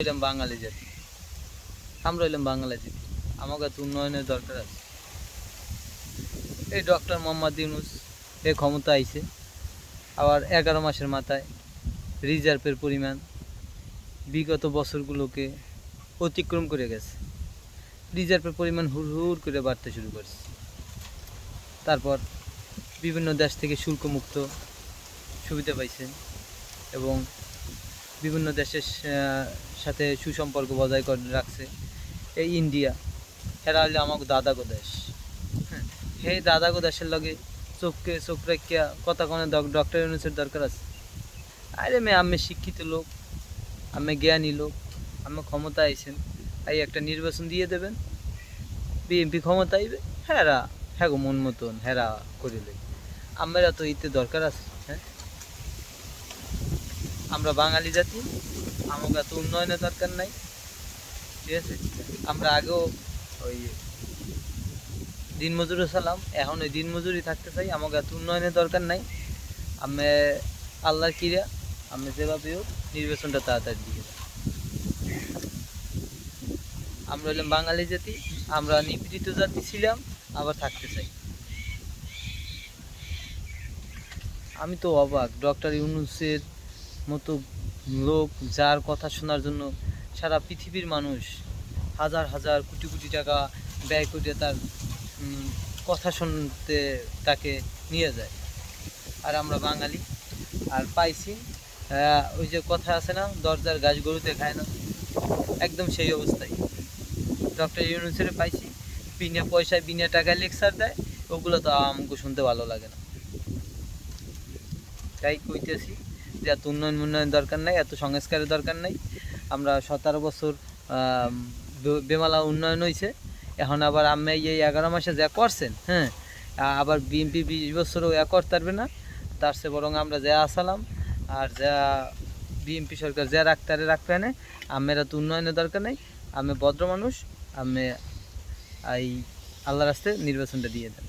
বাঙালি জাতি। আমরা বাঙালি জাতি। আমাকে তো উন্নয়নের দরকার আছে। এই ডক্টর মোহাম্মদ ইউনুস এ ক্ষমতা আইছে। আবার এগারো মাসের মাথায় রিজার্ভের পরিমাণ বিগত বছরগুলোকে অতিক্রম করে গেছে। রিজার্ভের পরিমাণ হুড় হুড় করে বাড়তে শুরু করছে। তারপর বিভিন্ন দেশ থেকে শুল্কমুক্ত সুবিধা পাইছে এবং বিভিন্ন দেশের সাথে সুসম্পর্ক বজায় করে রাখছে। এই ইন্ডিয়া। এরা হলে আমাকে দাদাগো দেশ। হ্যাঁ সেই দাদাগো দেশের লগে চোখকে চোখ রাখিয়া কথা কোনো ডক্টর ইউনুসের দরকার আছে। আরে মেয়ে আমি শিক্ষিত লোক, আমি জ্ঞানী লোক, আমি ক্ষমতা আইছেন। এই একটা নির্বাচন দিয়ে দেবেন। বিএনপি ক্ষমতা আইবে। হ্যাঁ হ্যাঁ গো মন মতন হেরা করিলে। আমরা তো ইতে দরকার আছে। আমরা বাঙালি জাতি, আমাকে এত উন্নয়নের দরকার নাই। ঠিক আছে? আমরা আগেও ওই দিনমজুরও সালাম, এখন ওই দিনমজুরি থাকতে চাই, আমাকে এত উন্নয়নের দরকার নাই। আমি আল্লাহর কিরা আমি যেভাবে হোক নির্বাচনটা তাড়াতাড়ি দিয়ে। আমরা হলাম বাঙালি জাতি, আমরা নিপীড়িত জাতি ছিলাম, আবার থাকতে চাই। আমি তো অবাক, ডক্টর ইউনুসের মতো লোক যার কথা শোনার জন্য সারা পৃথিবীর মানুষ হাজার হাজার কোটি কোটি টাকা ব্যয় করে তার কথা শুনতে তাকে নিয়ে যায়। আর আমরা বাঙালি, আর পাইছি। ওই যে কথা আছে না, দরজার গাছ গরুতে খায় না। একদম সেই অবস্থায়। ডক্টর ইউনুসের পাইছি। বিনা পয়সায়, বিনা টাকায় লেকচার দেয়। ওগুলো তো আমাকে শুনতে ভালো লাগে না। তাই কইতেছি যে এত উন্নয়ন উন্নয়ন দরকার নাই, এত সংস্কারের দরকার নাই। আমরা সতেরো বছর বেমালা উন্নয়ন হয়েছে এখন আবার আমি এই এগারো মাসে যা করছেন হ্যাঁ আবার বিএনপি বিশ বছরও এ করতে পারবে না। তার সে বরং আমরা যা আসালাম, আর যা বিএনপি সরকার যা রাখতে পারে রাখবে না। আমেরা তো উন্নয়নের দরকার নেই। আমি ভদ্র মানুষ আমি এই আল্লাহ রাস্তায় নির্বাচনটা দিয়ে দেন।